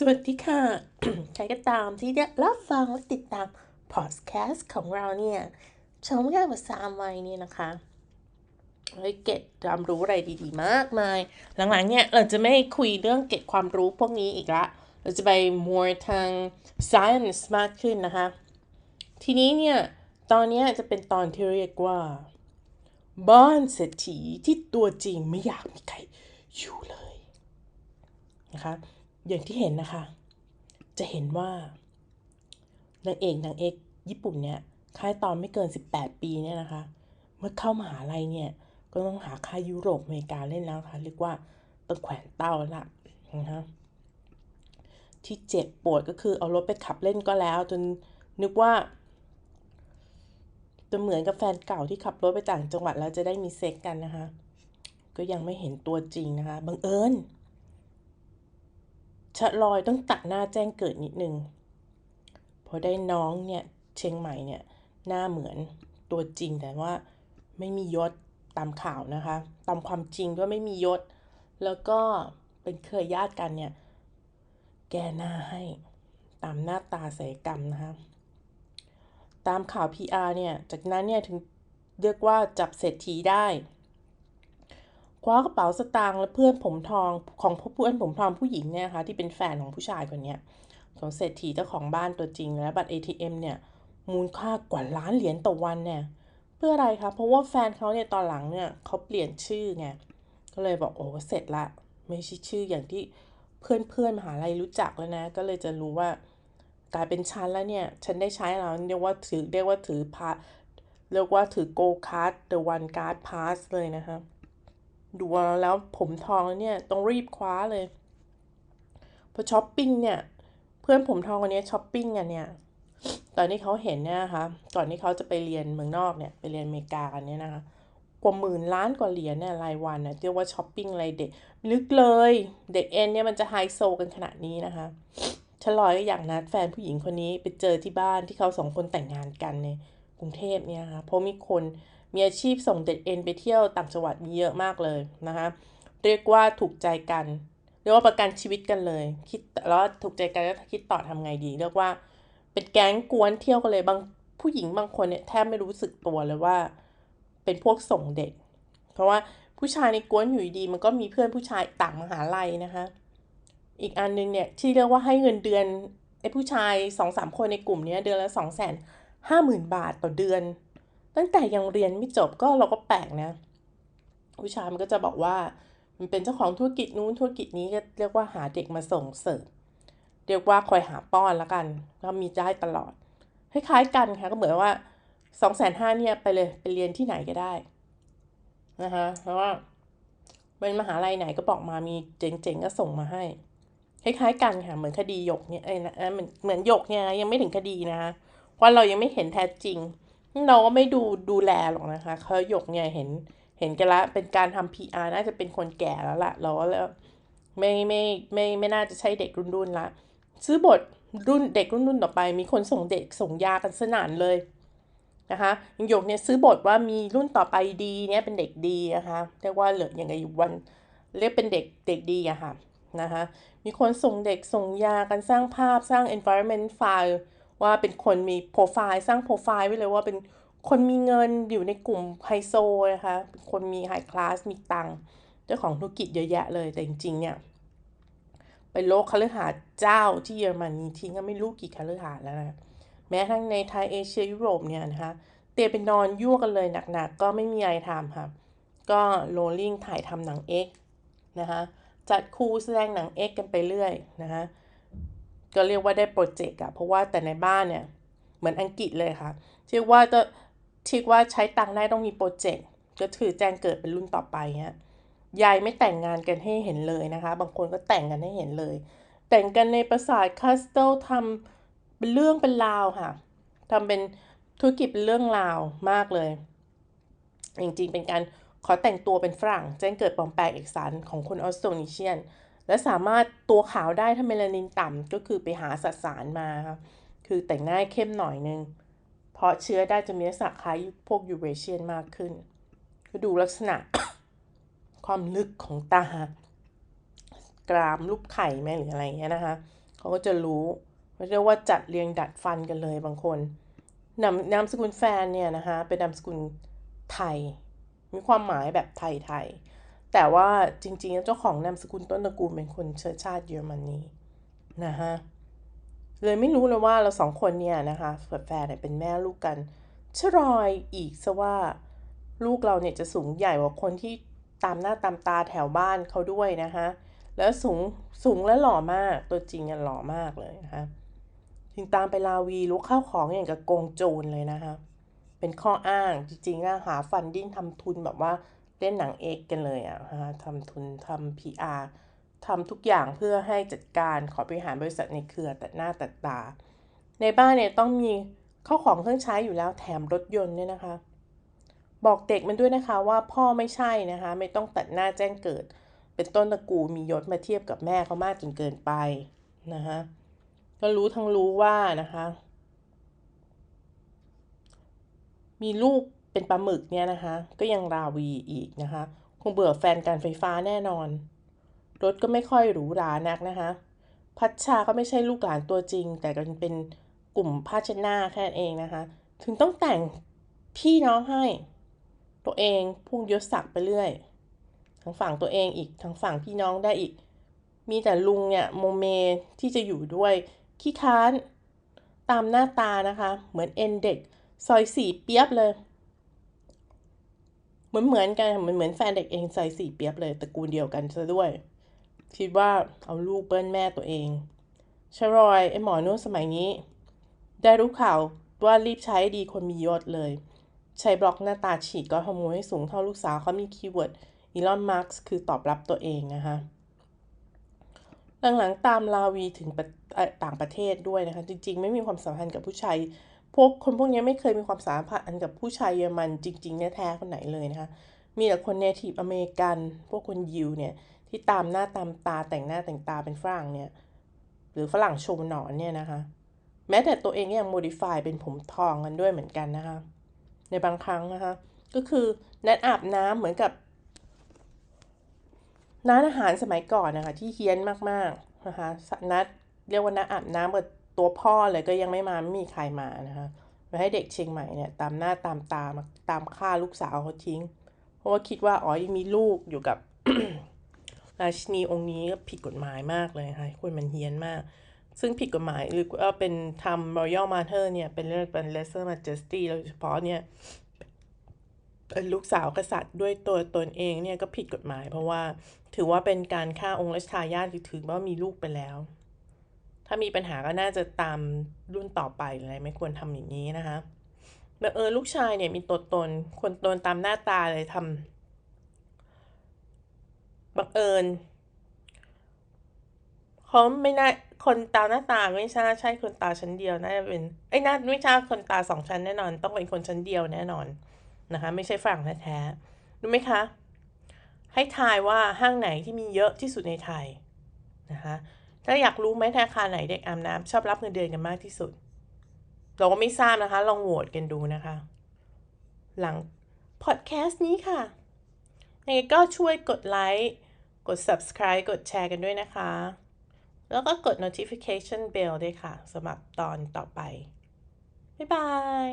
สวัสดีค่ะ ใครก็ตามที่ได้รับฟังและติดตามพอดแคสต์ของเราเนี่ยชมยากภาษาไว้เนี่ยนะคะให้เก็บความรู้อะไรดีๆ มากมาย หลังๆเนี่ยเราจะไม่คุยเรื่องเก็บความรู้พวกนี้อีกละ เราจะไป more ทาง science มากขึ้นนะคะ ทีนี้เนี่ย ตอนนี้จะเป็นตอนที่เรียกว่าบ้านเศรษฐีที่ตัวจริงไม่อยากมีใครอยู่เลยนะคะ อย่างที่เห็นนะคะ จะเห็นว่านางเอกนางเอกญี่ปุ่นเนี่ยค่ายตอนไม่เกิน 18 ปีเนี่ยนะคะ เมื่อเข้ามหาลัยเนี่ยก็ต้องหาค่ายยุโรปอเมริกาเล่นแล้วค่ะเรียกว่าต้องแขวนเต้าละนะคะที่เจ็บปวดก็คือเอารถไปขับเล่นก็แล้ว จนนึกว่าจะเหมือนกับแฟนเก่าที่ขับรถไปต่างจังหวัดแล้วจะได้มีเซ็กกันนะคะ ก็ยังไม่เห็นตัวจริงนะคะบังเอิญ ชะลอยต้องตัดหน้าแจ้งเกิดนิดนึงพอได้น้องเนี่ยเชียงใหม่เนี่ยหน้าเหมือนตัวจริงแต่ว่าไม่มียศตามข่าวนะคะ ตามความจริงด้วยไม่มียศ แล้วก็เป็นเคยญาติกันเนี่ย แกหน้าให้ตามหน้าตาศัลยกรรมนะคะตามข่าว PR เนี่ย จากนั้นเนี่ยถึงเรียกว่าจับเศรษฐีได้ ว้ากระเป๋าสตางค์และเพื่อนผมทองของเพื่อนผมทองผู้หญิงเนี่ยค่ะที่เป็นแฟนของผู้ชายคนนี้ของเศรษฐีเจ้าของบ้านตัวจริงและบัตร ATM เนี่ยมูลค่ากว่าล้านเหรียญต่อวันเนี่ยเพื่ออะไรคะเพราะว่าแฟนเขาเนี่ยตอนหลังเนี่ยเขาเปลี่ยนชื่อไงก็เลยบอกโอ้เสร็จละไม่ใช่ชื่ออย่างที่เพื่อนเพื่อนมหาลัยรู้จักแล้วนะ ก็เลยจะรู้ว่ากลายเป็นชั้นแล้วเนี่ย ฉันได้ใช้แล้วเรียกว่าถือเรียกว่าถือพาเรียกว่าถือโกคาร์ด the one card pass เลยนะคะ ดูแล้วผมทองเนี่ยต้องรีบคว้าเลยพอช้อปปิ้งเนี่ยเพื่อนผมทองคนนี้ช้อปปิ้งกันเนี่ยตอนนี้เขาเห็นเนี่ยนะคะก่อนที่เขาจะไปเรียนเมืองนอกเนี่ยไปเรียนอเมริกากันเนี่ยนะคะกว่าหมื่นล้านกว่าเหรียญเนี่ยรายวันเนี่ยเรียกว่าช้อปปิ้งอะไรเด็กลึกเลยเด็กเอ็นเนี่ยมันจะไฮโซกันขนาดนี้นะคะฉลอยอยากนัดแฟนผู้หญิงคนนี้ไปเจอที่บ้านที่เขาสองคนแต่งงานกันในกรุงเทพเนี่ยค่ะเพราะมีคน มีอาชีพส่งเด็กเอ็นไปเที่ยวต่างจังหวัดมีเยอะมากเลยนะคะเรียกว่าถูกใจกัน เรียกว่าประกันชีวิตกันเลย คิดแล้วถูกใจกันแล้วคิดต่อทำไงดี เรียกว่าเป็นแก๊งกวนเที่ยวกันเลยบางผู้หญิงบางคนเนี่ยแทบไม่รู้สึกตัวเลยว่า เป็นพวกส่งเด็ก เพราะว่าผู้ชายในกวนอยู่ดี มันก็มีเพื่อนผู้ชายต่างมหาลัยนะคะ อีกอันนึงเนี่ยที่เรียกว่าให้เงินเดือนไอ้ผู้ชายสองสามคนในกลุ่มนี้เดือนละสองแสนห้าหมื่นบาทต่อเดือน ตั้งแต่ยังเรียนไม่จบก็เราก็แปลกนะผู้ชายมันก็จะบอกว่า มันเป็นเจ้าของธุรกิจนู้นธุรกิจนี้ก็เรียกว่าหาเด็กมาส่งเสริมเรียกว่าคอยหาป้อนแล้วกันก็มีได้ตลอดคล้ายๆกันค่ะก็เหมือนว่าสองแสนห้าเนี่ยไปเลยไปเรียนที่ไหนก็ได้นะคะเพราะว่าเป็นมหาลัยไหนก็บอกมามีเจ๋งๆก็ส่งมาให้คล้ายๆกันค่ะเหมือนคดีหยกเนี่ยเอ้ยนะเหมือนเหมือนหยกเนี่ยยังไม่ถึงคดีนะคะเพราะเรายังไม่เห็นแท้จริง เราก็ไม่ดูดูแลหรอกนะคะเขาหยกเนี่ยเห็นเห็นกันละเป็นการทำ PR น่าจะเป็นคนแก่แล้วละเราก็แล้วไม่ไม่ไม่ไม่น่าจะใช่เด็กรุ่นรุ่นละ ซื้อบทรุ่นเด็กรุ่นรุ่นต่อไป มีคนส่งเด็กส่งยากันสนานเลยนะคะหยกเนี่ยซื้อบทว่ามีรุ่นต่อไปดีเนี่ยเป็นเด็กดีนะคะเรียกว่าเหลืออย่างไงวันเรียกเป็นเด็กเด็กดีอะค่ะนะคะมีคนส่งเด็กส่งยากันสร้างภาพสร้าง environment file ว่าเป็นคนมีโปรไฟล์สร้างโปรไฟล์ไว้เลยว่าเป็นคนมีเงินอยู่ในกลุ่มไฮโซนะคะเป็นคนมีไฮคลาสมีตังเจ้าของธุรกิจเยอะแยะเลยแต่จริงๆเนี่ยไปโลกคฤหาสน์เจ้าที่เยอรมนีทิ้งก็ไม่รู้กี่คฤหาสน์แล้วนะแม้ทั้งในไทยเอเชียยุโรปเนี่ยนะคะเตียเป็นนอนยั่วกันเลยหนักๆ ก็ไม่มีอะไรทำค่ะก็โรลลิงถ่ายทำหนังเอ็กนะคะจัดคูแสดงหนังเอ็กกันไปเรื่อยนะคะ ก็เรียกว่าได้โปรเจกต์อะเพราะว่าแต่ในบ้านเนี่ย เหมือนอังกฤษเลยค่ะที่ว่าจะที่ว่าใช้ตังค์ได้ต้องมีโปรเจกต์ก็ถือแจ้งเกิดเป็นรุ่นต่อไปเนี้ยยายไม่แต่งงานกันให้เห็นเลยนะคะ บางคนก็แต่งกันให้เห็นเลย แต่งกันในปราสาทคาสเตลทำเป็นเรื่องเป็นราวค่ะทำเป็นธุรกิจเป็นเรื่องราวมากเลย จริงๆ เป็นการขอแต่งตัวเป็นฝรั่ง แจ้งเกิดปลอมแปลงเอกสารของคนออสโตรเนเชียน และสามารถตัวขาวได้ถ้าเมลานินต่ำก็คือไปหาสสารมาครับคือแต่งหน้าเข้มหน่อยนึง เพราะเชื้อได้จะมีลักษณะคล้ายพวกยูเรเชียนมากขึ้น ก็ดูลักษณะความลึกของตากรามรูปไข่ไหมหรืออะไรเงี้ยนะคะเขาก็จะรู้เรียกว่าจัดเรียงดัดฟันกันเลยบางคนนามนามสกุลแฟนเนี่ยนะคะเป็นนามสกุลไทย มีความหมายแบบไทยๆ แต่ว่าจริงๆ เจ้าของนามสกุลต้นตระกูลเป็นคนเชื้อชาติเยอรมนีนะฮะเลยไม่รู้เลยว่าเราสองคนเนี่ยนะคะแฟนเป็นแม่ลูกกันชรอยอีกซะว่าลูกเราเนี่ยจะสูงใหญ่กว่าคนที่ตามหน้าตามตาแถวบ้านเขาด้วยนะคะแล้วสูงสูงและหล่อมากตัวจริงอะหล่อมากเลยนะคะจึงตามไปลาวีลุกเข้าของอย่างกับโกงโจรเลยนะคะเป็นข้ออ้างจริงๆอะหาฟันดิ้นทำทุนแบบว่า เล่นหนังเอกกันเลยอะะทำทุนทำพีอาร์ทำทุกอย่างเพื่อให้จัดการขอบริหารบริษัทในเครือแต่หน้าแต่ตา ในบ้านเนี่ยต้องมีข้าวของเครื่องใช้อยู่แล้วแถมรถยนต์เนี่ยนะคะ บอกเด็กมันด้วยนะคะว่าพ่อไม่ใช่นะคะ ไม่ต้องตัดหน้าแจ้งเกิด เป็นต้นตระกูลมียศมาเทียบกับแม่เขามากจนเกินไปนะคะก็รู้ทั้งรู้ว่านะคะ มีลูก เป็นปลาหมึกเนี่ยนะคะ ก็ยังราวีอีกนะคะ คงเบื่อแฟนการไฟฟ้าแน่นอน รถก็ไม่ค่อยหรูหรานักนะคะ พัชชาก็ไม่ใช่ลูกหลานตัวจริง แต่ก็เป็นกลุ่มผ้าชนาแค่นั้นเองนะคะ ถึงต้องแต่งพี่น้องให้ ตัวเองพุ่งยศศักดิ์ไปเรื่อยทั้งฝั่งตัวเองอีกทั้งฝั่งพี่น้องได้อีก มีแต่ลุงเนี่ยโมเมที่จะอยู่ด้วยขี้ค้าน ตามหน้าตานะคะ เหมือนเอ็นเด็กซอยสี่เปียบเลย เหมือนเหมือนกันเหมือนเหมือนแฟนเด็กเองซอยสี่เปียบเลยตระกูลเดียวกันซะด้วย คิดว่าเอาลูกเบิ้ลแม่ตัวเองชรอยไอหมอนู่นสมัยนี้ ได้รู้ข่าวว่ารีบใช้ดีคนมียศเลย ใช้บล็อกหน้าตาฉีดก็ฮอร์โมนให้สูงเท่าลูกสาวเขามีคีย์เวิร์ดอีลอนมาร์กคือตอบรับตัวเองนะคะหลังๆตามลาวีถึงต่างประเทศด้วยนะคะ จริงๆ ไม่มีความสัมพันธ์กับผู้ชาย พวกคนพวกนี้ไม่เคยมีความสัมพันธ์กับผู้ชายเยอรมันจริงๆแท้ๆคนไหนเลยนะคะ มีแต่คนเนทีฟอเมริกัน พวกคนยิวเนี่ยที่ตามหน้าตามตาแต่งหน้าแต่งตาเป็นฝรั่งเนี่ยหรือฝรั่งชมหนอนเนี่ยนะคะ แม้แต่ตัวเองยังโมดิฟายเป็นผมทองกันด้วยเหมือนกันนะคะ ในบางครั้งนะคะ ก็คือนัดอาบน้ำเหมือนกับร้านอาหารสมัยก่อนนะคะ ที่เฮี้ยนมากๆนะคะนัดเรียกว่านัดอาบน้ำกับ ตัวพ่อเลยก็ยังไม่มาไม่มีใครมานะคะไปให้เด็กเชียงใหม่เนี่ยตามหน้าตามตามาตามฆ่าลูกสาวเขาทิ้ง เพราะว่าคิดว่าอ๋อยังมีลูกอยู่กับราชินีองค์นี้ก็ผิดกฎหมายมากเลยค่ะคนมันเฮี้ยนมาก ซึ่งผิดกฎหมายหรือว่าเป็นทำ royal mother เนี่ยเป็นเรื่องเป็น lesser majesty โดยเฉพาะเนี่ยลูกสาวกษัตริย์ด้วยตัวตนเองเนี่ยก็ผิดกฎหมาย เพราะว่าถือว่าเป็นการฆ่าองค์รัชทายาทถือว่ามีลูกไปแล้ว ถ้ามีปัญหาก็น่าจะตามรุ่นต่อไปอะไรไม่ควรทำอย่างนี้นะคะแบบเออลูกชายเนี่ยมีตัวตนคนตนตามหน้าตาเลยทำบังเอิญเขาไม่น่าคนตาหน้าตาไม่ใช่ใช่คนตาชั้นเดียวน่าจะเป็นไอ้น่าไม่ใช่คนตาสองชั้นแน่นอน ต้องเป็นคนชั้นเดียวแน่นอนนะคะ ไม่ใช่ฝรั่งแท้ๆรู้ไหมคะ ให้ทายว่าห้างไหนที่มีเยอะที่สุดในไทยนะคะ ถ้าอยากรู้ไหมธนาคารไหนเด็กอาบน้ำชอบรับเงินเดือนกันมากที่สุด เราก็ไม่ทราบนะคะ ลองโหวตกันดูนะคะ หลังพอดแคสต์นี้ค่ะยังไงก็ช่วยกดไลค์ กด subscribe กดแชร์กันด้วยนะคะ แล้วก็กด notification bell ด้วยค่ะสำหรับตอนต่อไป บ๊ายบาย